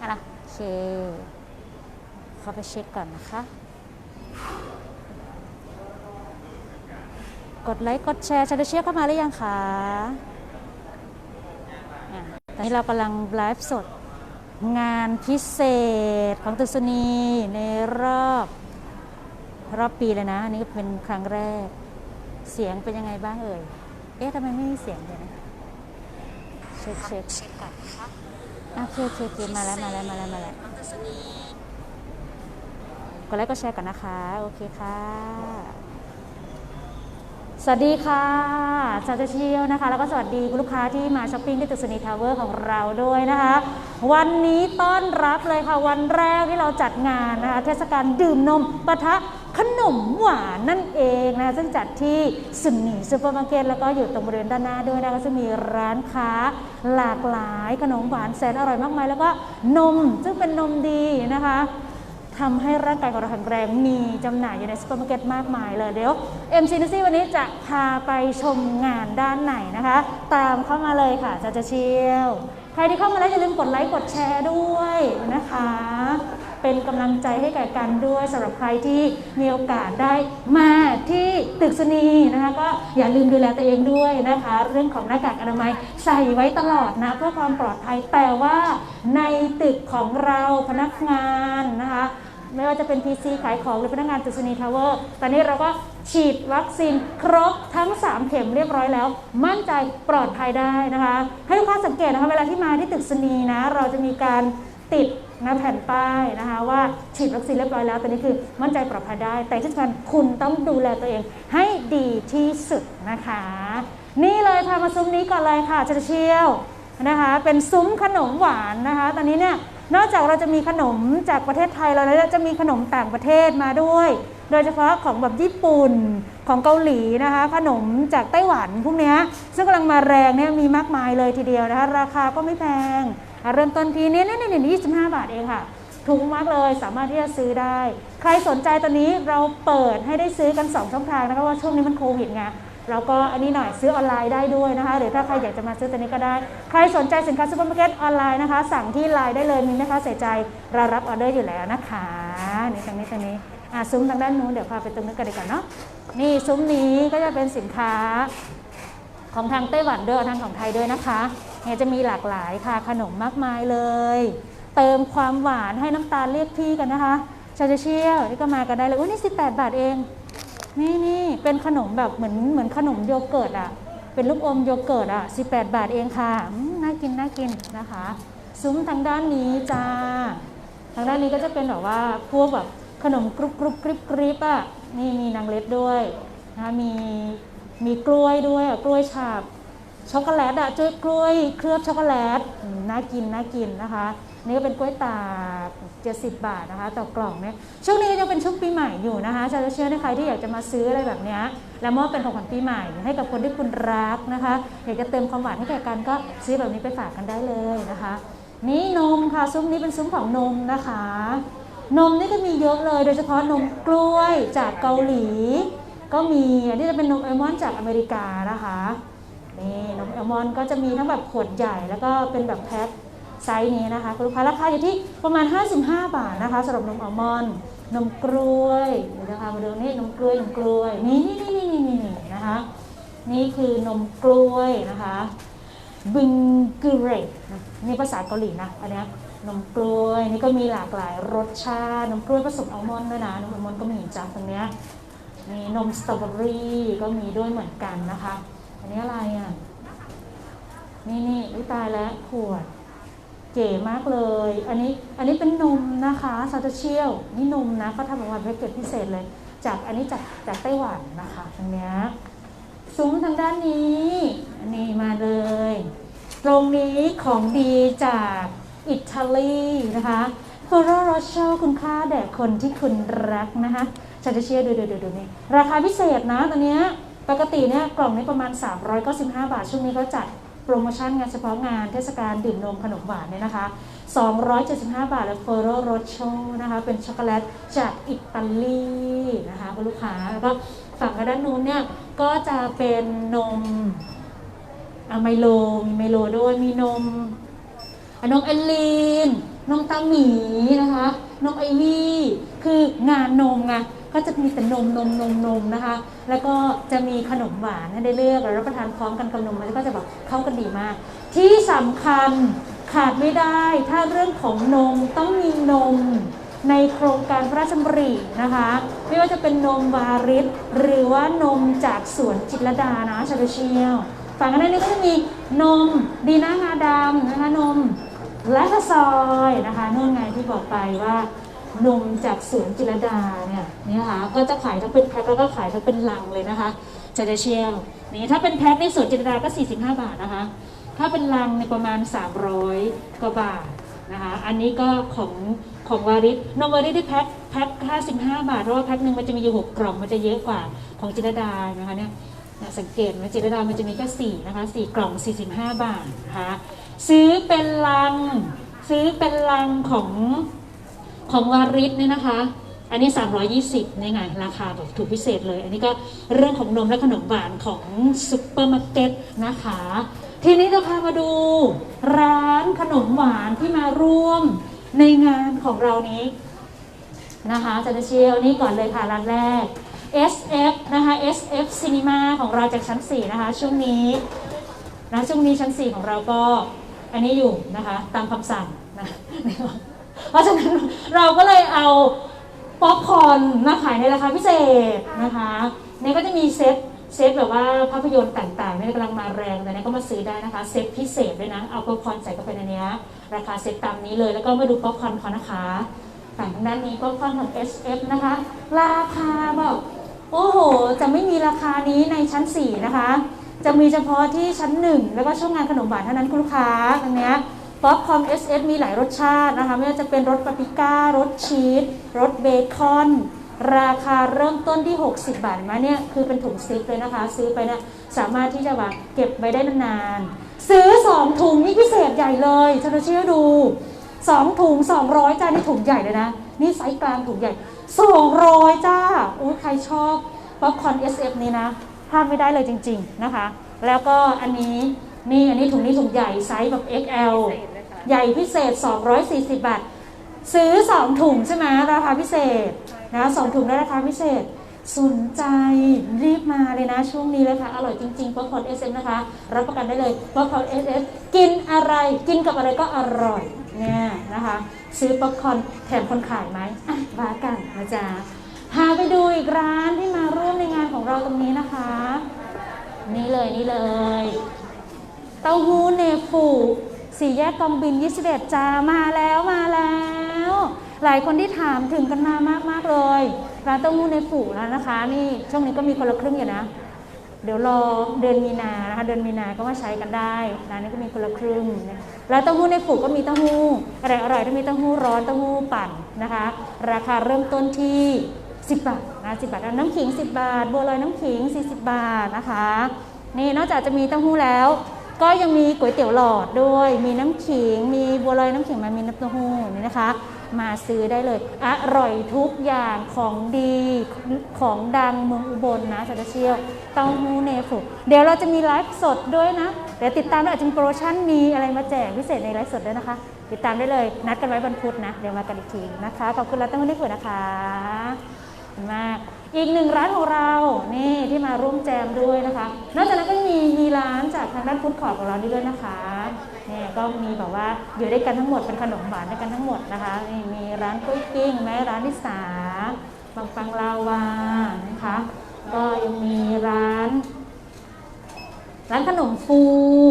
อะไรโอเคเข้าไปเช็คก่อนนะคะ กดไลค์กดแชร์ชาเดเชียเข้ามาหรือยังคะตอนนี้เรากำลังไลฟ์สดงานพิเศษของตุสนีในรอบรอบปีเลยนะ อันนี้เป็นครั้งแรก เสียงเป็นยังไงบ้างเอ่ย เอ๊ะทำไมไม่มีเสียงเลยนะ เช็คเช็คเช็คก่อนนะคะ โอเคโอเคโอเคมาแล้วมาแล้วมาแล้วมาแล้วกดไลค์กดแชร์ก่อนนะคะ โอเคค่ะ สวัสดีค่ะชาเจเชียวนะคะ แล้วก็สวัสดีคุณลูกค้าที่มาช้อปปิ้งที่ตึกสนีทาวเวอร์ของเราด้วยนะคะ วันนี้ต้อนรับเลยค่ะ วันแรกที่เราจัดงานนะคะ เทศกาลดื่มนมปะทะ ขนมหวานนั่นเองนะคะซึ่งจัดที่สุนีซูเปอร์มาร์เก็ตแล้วก็อยู่ตรงบริเวณด้านหน้าด้วยนะคะซึ่งมีร้านค้าหลากหลายขนมหวานแสนอร่อยมากมายแล้วก็นมซึ่งเป็นนมดีนะคะทำให้ร่างกายของเราแข็งแรงมีจำหน่ายอยู่ในซูเปอร์มาร์เก็ตมากมายเลยเดี๋ยว MC n u s y วันนี้จะพาไปชมงานด้านไหนนะคะ ตามเข้ามาเลยค่ะจะจะเชียว ใครที่เข้ามาแล้วอย่าลืมกดไลค์กดแชร์ด้วยนะคะ เป็นกำลังใจให้แก่กันด้วยสำหรับใครที่มีโอกาสได้มาที่ตึกสนีนะคะก็อย่าลืมดูแลตัวเองด้วยนะคะ เรื่องของหน้ากากอนามัยใส่ไว้ตลอดนะเพื่อความปลอดภัยแต่ว่าในตึกของเราพนักงานนะคะไม่ว่าจะเป็น PC ขายของหรือพนักงานตึกสนีทาวเวอร์ ตอนนี้เราก็ฉีดวัคซีนครบทั้ง 3 เข็มเรียบร้อยแล้ว มั่นใจปลอดภัยได้นะคะ ให้ลูกค้าสังเกตนะคะ เวลาที่มาที่ตึกสนีนะ เราจะมีการติด หนะแผ่นป้ายนะคะว่าฉีดวัคซีนเรียบร้อยแล้วตอนนี้คือมั่นใจปลอดภัยได้ แต่ที่สำคัญคุณต้องดูแลตัวเองให้ดีที่สุดนะคะ นี่เลยพามาซุ้มนี้ก่อนเลยค่ะเชเชียวนะคะเป็นซุ้มขนมหวานนะคะ ตอนนี้เนี่ยนอกจากเราจะมีขนมจากประเทศไทยแล้วแล้วจะมีขนมต่างประเทศมาด้วย โดยเฉพาะของแบบญี่ปุ่นของเกาหลีนะคะ ขนมจากไต้หวันพวกเนี้ยซึ่งกำลังมาแรงเนี่ยมีมากมายเลยทีเดียวนะคะ ราคาก็ไม่แพง เริ่มต้นทีนี้เนี่ยเนี่ยยี่สิบห้าบาทเองค่ะ ถูกมากเลยสามารถที่จะซื้อได้ ใครสนใจตอนนี้เราเปิดให้ได้ซื้อกัน 2 ช่องทางนะคะว่าช่วงนี้มันโควิดไงเราก็อันนี้หน่อยซื้อออนไลน์ได้ด้วยนะคะ หรือถ้าใครอยากจะมาซื้อตัวนี้ก็ได้ ใครสนใจสินค้าซูเปอร์มาร์เก็ตออนไลน์นะคะ สั่งที่ไลน์ได้เลยมีแม่ค้าใส่ใจเรารับออเดอร์อยู่แล้วนะคะนี่ตรงนี้ตรงนี้อะซุ้มทางด้านนู้นเดี๋ยวพาไปตรงนู้นกันดีกว่าเนาะนี่ซุ้มนี้ก็จะเป็นสินค้า ของทางไต้หวันด้วยทางของไทยด้วยนะคะเนี่ยจะมีหลากหลายค่ะขนมมากมายเลย เติมความหวานให้น้ำตาลเรียกพี่กันนะคะชาเชียวนี่ก็มากันได้เลยอุ้ยนี่18บแปดบาทเอง นี่นี่เป็นขนมแบบเหมือนเหมือนขนมโยเกิร์ตอะเป็นลูกอมโยเกิร์ตอะ18บแปดบาทเองค่ะน่ากินน่ากินนะคะ ซุ้มทางด้านนี้จ้าทางด้านนี้ก็จะเป็นแบบว่าพวกแบบขนมกรุบกรุบกริบกริบอะนี่มีนางเล็ดด้วยนะมี มีกล้วยด้วยอะกล้วยฉาบช็อกโกแลตอะจุ้ยกล้วยเคลือบช็อกโกแลตน่ากินน่ากินนะคะนี่ก็เป็นกล้วยตาก70 บาทนะคะ ต่อกล่องเนี่ยช่วงนี้ยังเป็นช่วงปีใหม่อยู่นะคะชาจะเชื่อในใครที่อยากจะมาซื้ออะไรแบบนี้แล้วมอบเป็นของขวัญปีใหม่ ให้กับคนที่คุณรักนะคะอยากจะเติมความหวานให้แก่กันก็ซื้อแบบนี้ไปฝากกันได้เลยนะคะ นี่นมค่ะซุ้มนี้เป็นซุ้มของนมนะคะ นมนี่ก็มีเยอะเลย โดยเฉพาะนมกล้วยจากเกาหลี ก็มีอันนี้จะเป็นนมอัลมอนจากอเมริกานะคะนี่นมอัลมอนก็จะมีทั้งแบบขวดใหญ่แล้วก็เป็นแบบแพ็คไซส์นี้นะคะคุณลูกค้าราคาอยู่ที่ประมาณ 55 บาทนะคะสำหรับนมอัลมอนด์นมกล้วยเดี๋ยวนะคะมาดูนี่นมกล้วยนมกล้วยนี่นี่นี่นี่นี่นะคะนี่คือนมกล้วยนะคะบิงกเรนี่ภาษาเกาหลีนะอันนี้นมกล้วยนี่ก็มีหลากหลายรสชาตินมกล้วยผสมอัลมอนด์ด้วยนะนมอัลมอนด์ก็มีจ้าตรงเนี้ย มีนมสตรอเบอรี่ก็มีด้วยเหมือนกันนะคะ อันนี้อะไรอะ นี่นี่อุ๊ยตายแล้วขวด เก๋มากเลย อันนี้อันนี้เป็นนมนะคะซาตาเชียวนี่นมนะเขาทำออกมาแพ็กเกจพิเศษเลย จากอันนี้จากจากไต้หวันนะคะตรงนี้ซุ้มทางด้านนี้อันนี้มาเลย ตรงนี้ของดีจากอิตาลีนะคะโฟโรโรโชลคุณค่าแด่คนที่คุณรักนะคะ ซาตาเชียวดูดูดูดูนี่ราคาพิเศษนะตอนนี้ปกติเนี่ยกล่องนี้ประมาณ 395 บาท ช่วงนี้เขาจัดโปรโมชั่นงานเฉพาะงานเทศกาลดื่มนมขนมหวานเนี่ยนะคะ 275 บาทและเฟอร์โรโรโชนะคะ เป็นช็อกโกแลตจากอิตาลีนะคะคุณลูกค้า แล้วก็ฝั่งด้านนู้นเนี่ยก็จะเป็นนมอะไมโล มีไมโลด้วย มีนมน้องเอลลีนน้องตาหมีนะคะน้องไอวี่คืองานนมไง ก็จะมีแต่นมนมนมนมนะคะ แล้วก็จะมีขนมหวานให้ได้เลือกแล้วรับประทานพร้อมกันกับนมมันก็จะแบบเข้ากันดีมาก ที่สำคัญขาดไม่ได้ ถ้าเรื่องของนมต้องมีนมในโครงการพระราชดำรินะคะ ไม่ว่าจะเป็นนมวาริศหรือว่านมจากสวนจิตรดานะชาเชียวฝั่งอันนั้นนี่ก็จะมีนมดีน่างาดำนะคะนมและกซอยนะคะนู่นไงที่บอกไปว่า นมจากสวนจิรดาเนี่ยนี่นะคะก็จะขายทั้งเป็นแพ็คแล้วก็ขายทั้งเป็นลังเลยนะคะชาเชียวนี่ถ้าเป็นแพ็คในสวนจิรดาก็ 45 บาทนะคะ ถ้าเป็นลังในประมาณ 300กว่าบาทนะคะอันนี้ก็ของของวาริสนมวาริสที่แพ็คแพ็ค55 บาทเพราะว่าแพ็คหนึ่งมันจะมีอยู่6กล่องมันจะเยอะกว่าของจิรดานะคะเนี่ยสังเกตไหมจิรดามันจะมีแค่4นะคะ4กล่อง 45 บาทนะคะซื้อเป็นลังซื้อเป็นลังของ ของวาริสเนี่ยนะคะ อันนี้ 320ในี่ไงราคาแบบถูกพิเศษเลย อันนี้ก็เรื่องของนมและขนมหวานของซุปเปอร์มาร์เก็ตนะคะ ทีนี้จะพามาดูร้านขนมหวานที่มาร่วมในงานของเรานี้นะคะจะเชียวนี่ก่อนเลยค่ะร้านแรก SF นะคะ SF Cinema ของเราจากชั้น 4 นะคะ ช่วงนี้นะช่วงนี้ชั้น 4 ของเราก็อันนี้อยู่นะคะ ตามคำสั่งนะ เพราะฉะนั้นเราก็เลยเอาป๊อปคอร์นมาขายในราคาพิเศษนะคะเนี่ยก็จะมีเซตเซตแบบว่าภาพยนตร์ต่างๆเนี่ยกำลังมาแรงแต่เนี่ยก็มาซื้อได้นะคะ เซตพิเศษด้วยนะ เอาป๊อปคอร์นใส่เข้าไปในเนี้ยราคาเซตตามนี้เลย แล้วก็มาดูป๊อปคอร์นเขานะคะฝั่งทางด้านนี้ป๊อปคอร์นของ SF นะคะ ราคาแบบโอ้โห จะไม่มีราคานี้ในชั้น 4 นะคะ จะมีเฉพาะที่ชั้น 1 แล้วก็ช่วงงานขนมหวานเท่านั้นคุณลูกค้าตรงเนี้ย ป๊อปคอร์น SF มีหลายรสชาตินะคะ ไม่ว่าจะเป็นรสปาปริก้ารสชีสรสเบคอนราคาเริ่มต้นที่ 60 บาทไหมาเนี่ยคือเป็นถุงซิปเลยนะคะ ซื้อไปเนี่ยสามารถที่จะแบบเก็บไว้ได้นานๆ ซื้อ 2 ถุงนี่พิเศษใหญ่เลยฉันเชื่อดู 2 ถุง 200 จ้านี่ถุงใหญ่เลยนะ นี่ไซส์กลางถุงใหญ่ 200 จ้าโอ้ยใครชอบป๊อปคอร์น SF นี้นะพลาดไม่ได้เลยจริง ๆนะคะ แล้วก็อันนี้ นี่อันนี้ถุงนี้ถุงใหญ่ไซส์แบบ XL ใหญ่พิเศษ 240 บาท ซื้อ 2 ถุงใช่ไหมราคาพิเศษนะสองถุงได้ราคาพิเศษ สนใจรีบมาเลยนะช่วงนี้เลยค่ะ อร่อยจริงๆป๊อปคอร์นเอสเนะคะ รับประกันได้เลยป๊อปคอร์นเอสกินอะไรกินกับอะไรก็อร่อยเนี่ยนะคะ ซื้อป๊อปคอร์นแถมคนขายไหมอะว่ากันนะจ๊ะพาไปดูอีกร้านที่มาร่วมในงานของเราตรงนี้นะคะ นี่เลยนี่เลย เต้าหู้เนฟูสี่แยกกองบิน 21จ้ามาแล้วมาแล้ว หลายคนที่ถามถึงกันมามากมากเลยร้านเต้าหู้เนฟูแล้วนะคะ นี่ช่วงนี้ก็มีคนละครึ่งอยู่นะ เดี๋ยวรอเดือนมีนานะคะเดือนมีนาก็มาใช้กันได้ร้านนี้ก็มีคนละครึ่งนะแล้วเต้าหู้ในฝูก็มีเต้าหู้อะไรอร่อยๆต้องมีเต้าหู้ร้อนเต้าหู้ปั่นนะคะ ราคาเริ่มต้นที่10บาทนะ10บาทน้ำขิง 10 บาท บัวลอยน้ำขิง 40 บาทนะคะ นี่นอกจากจะมีเต้าหู้แล้ว ก็ยังมีก๋วยเตี๋ยวหลอดด้วย มีน้ำขิง มีบัวลอยน้ำขิงมามีน้ำเต้าหู้นี่นะคะ มาซื้อได้เลย อร่อยทุกอย่างของดีของดังเมืองอุบลนะจะเชียวเต้าหู้เนฟุเดี๋ยวเราจะมีไลฟ์สดด้วยนะ เดี๋ยวติดตามด้วยอาจจะมีโปรโมชั่นมีอะไรมาแจกพิเศษในไลฟ์สดด้วยนะคะ ติดตามได้เลย นัดกันไว้วันพุธนะ เดี๋ยวมากันอีกทีนะคะ ขอบคุณร้านเต้าหู้เนฟุนะคะ คุณมาก อีกหนึ่งร้านของเรานี่ที่มาร่วมแจมด้วยนะคะ นอกจากนั้นก็มีมีร้านจากทางด้านฟู้ดคอร์ทของเรานี่ด้วยนะคะเนี่ยก็มีแบบว่าอยู่ด้วยกันทั้งหมดเป็นขนมหวานด้วยกันทั้งหมดนะคะนี่มีร้านกล้วยกิ้งแม่ร้านนิสาบางปังลาวานะคะก็ยังมีร้าน ร้านขนมฟู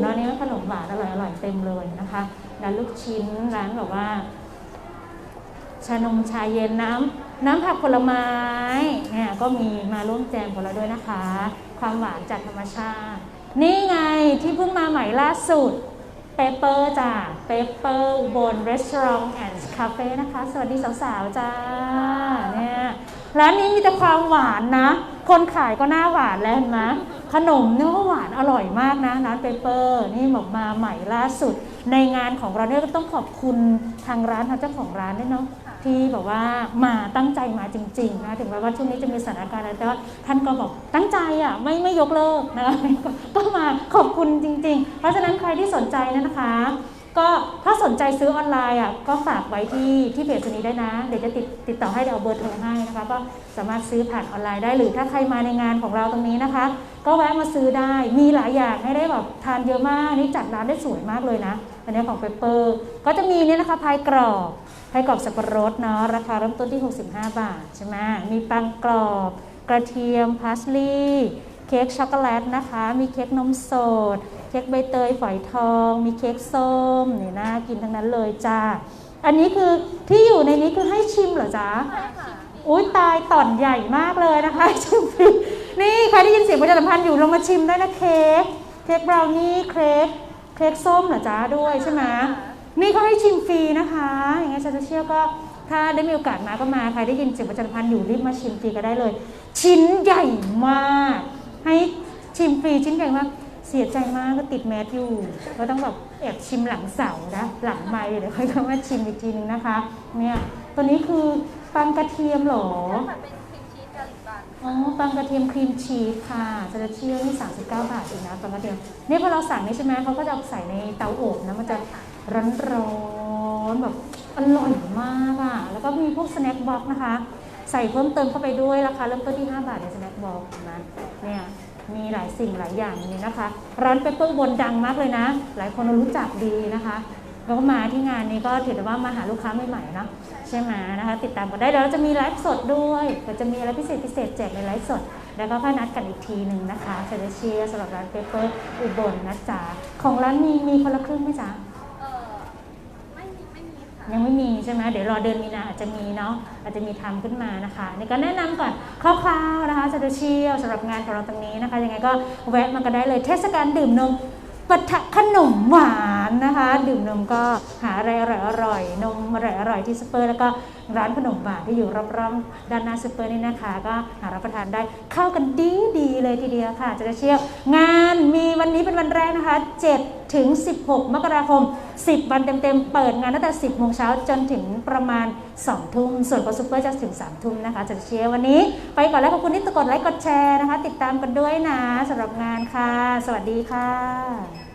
เนาะนี่ขนมหวานอร่อยๆเต็มเลยนะคะร้านลูกชิ้นร้านแบบว่าชานมชาเย็นน้ำ น้ำผักผลไม้เนี่ยก็มีมาร่วมแจมกับเราด้วยนะคะ ความหวานจากธรรมชาติ นี่ไงที่เพิ่งมาใหม่ล่าสุดเปเปอร์จ้ะเปเปอร์บลรีสอร์ทแอนด์คาเฟ่นะคะ สวัสดีสาวๆจ้าเนี่ยร้านนี้มีแต่ความหวานนะ คนขายก็หน้าหวานแล้วเห็นไหมขนมเนี่ยก็หวานอร่อยมากนะร้านเปเปอร์นี่บอกมาใหม่ล่าสุด ในงานของเราเนี่ยก็ต้องขอบคุณทางร้านทางเจ้าของร้านด้วยเนาะ ที่แบบว่ามาตั้งใจมาจริงๆนะถึงแม้ว่าช่วงนี้จะมีสถานการณ์อะไรแต่ว่าท่านก็บอกตั้งใจอะไม่ไม่ยกเลิกนะคะก็มาขอบคุณจริง ๆ เพราะฉะนั้นใครที่สนใจนะคะก็ถ้าสนใจซื้อออนไลน์อะก็ฝากไว้ที่ที่เพจนี้ได้นะ เดี๋ยวจะติดติดต่อให้เดี๋ยวเอาเบอร์โทรให้นะคะ ก็สามารถซื้อผ่านออนไลน์ได้หรือถ้าใครมาในงานของเราตรงนี้นะคะ ก็แวะมาซื้อได้มีหลายอย่างให้ได้แบบทานเยอะมากนี่จัดร้านได้สวยมากเลยนะอันนี้ของเปเปอร์ก็จะมีเนี่ยนะคะพายกรอบ พายกรอบสับปะรดเนาะราคาเริ่มต้นที่ 65 บาทใช่ไหมมีปังกรอบ กระเทียมพาสลีย์เค้กช็อกโกแลตนะคะ มีเค้กนมสด เค้กใบเตยฝอยทอง มีเค้กส้มนี่น่ากินทั้งนั้นเลยจ้าอันนี้คือที่อยู่ในนี้คือให้ชิมเหรอจ๊ะอุ้ยตายต่อนใหญ่มากเลยนะคะชิมฟรีนี่ใครได้ยินเสียงประชาสัมพันธ์อยู่ลงมาชิมได้นะเค้กเค้กบราวนี่เค้กเค้กส้มเหรอจ๊ะด้วยใช่ไหม นี่เขาให้ชิมฟรีนะคะ อย่างเงี้ยฉันจะเชื่อก็ถ้าได้มีโอกาสมาก็มาใครได้ยินเสียงประชาสัมพันธ์อยู่รีบมาชิมฟรีก็ได้เลย ชิ้นใหญ่มาก ให้ชิมฟรีชิ้นใหญ่มากเสียใจมากก็ติดแมสอยู่ก็ต้องแบบแอบชิมหลังเสานะหลังไม้เดี๋ยวค่อยเข้ามาชิมอีกทีนึงนะคะ เนี่ยตัวนี้คือปังกระเทียมเหรอมันเป็นครีมชีสกาลิกบันอ๋อปังกระเทียมครีมชีสค่ะซาลาเชียนี่39 บาทเองนะปังกระเทียมนี่พอเราสั่งนี่ใช่ไหมเขาก็จะเอาใส่ในเตาอบนะมันจะ ร้อนๆแบบอร่อยมากอะ แล้วก็มีพวกสแน็คบ็อกนะคะ ใส่เพิ่มเติมเข้าไปด้วยราคาเริ่มต้นที่ 5 บาทในสแน็คบ็อกนะเนี่ยมีหลายสิ่งหลายอย่างนี้นะคะ ร้านเปเปอร์บนดังมากเลยนะ หลายคนรู้จักดีนะคะแล้วก็มาที่งานนี้ก็ถือได้ว่ามาหาลูกค้าใหม่ๆเนาะใช่ไหมนะคะ ติดตามกันได้เดี๋ยวเราจะมีไลฟ์สดด้วยก็จะมีอะไรพิเศษพิเศษแจกในไลฟ์สด แล้วก็ค่อยนัดกันอีกทีหนึ่งนะคะเชเชียสำหรับร้านเปเปอร์อุบลนะจ๊ะของร้านมีมีคนละครึ่งไหมจ๊ะ เออไม่มีไม่มีค่ะ ยังไม่มีใช่ไหมเดี๋ยวรอเดือนมีนาอาจจะมีเนาะอาจจะมีทำขึ้นมานะคะในการแนะนำก่อนคร่าวๆนะคะจะเชี่ยวสำหรับงานของเราตรงนี้นะคะยังไงก็แวะมาก็ได้เลยเทศกาลดื่มนมปะทะขนมหวานนะคะ ดื่มนมก็หาอะไรอร่อยๆนมอร่อยๆที่ซูเปอร์แล้วก็ร้านขนมหวานที่อยู่รอบๆด้านหน้าซูเปอร์นี่นะคะ ก็หารับประทานได้เข้ากันดีดีๆเลยทีเดียวค่ะ จะเชี่ยลงานมีวันนี้เป็นวันแรกนะคะ 7 ถึง 16 มกราคม 10 วันเต็มๆ เปิดงานตั้งแต่ 10 โมงเช้าจนถึงประมาณ 2 ทุ่ม ส่วนของซุปเปอร์จะถึง 3 ทุ่มนะคะ จะเชียร์วันนี้ ไปก่อนแล้วขอบคุณที่กดไลค์กดแชร์นะคะ ติดตามกันด้วยนะสำหรับงานค่ะ สวัสดีค่ะ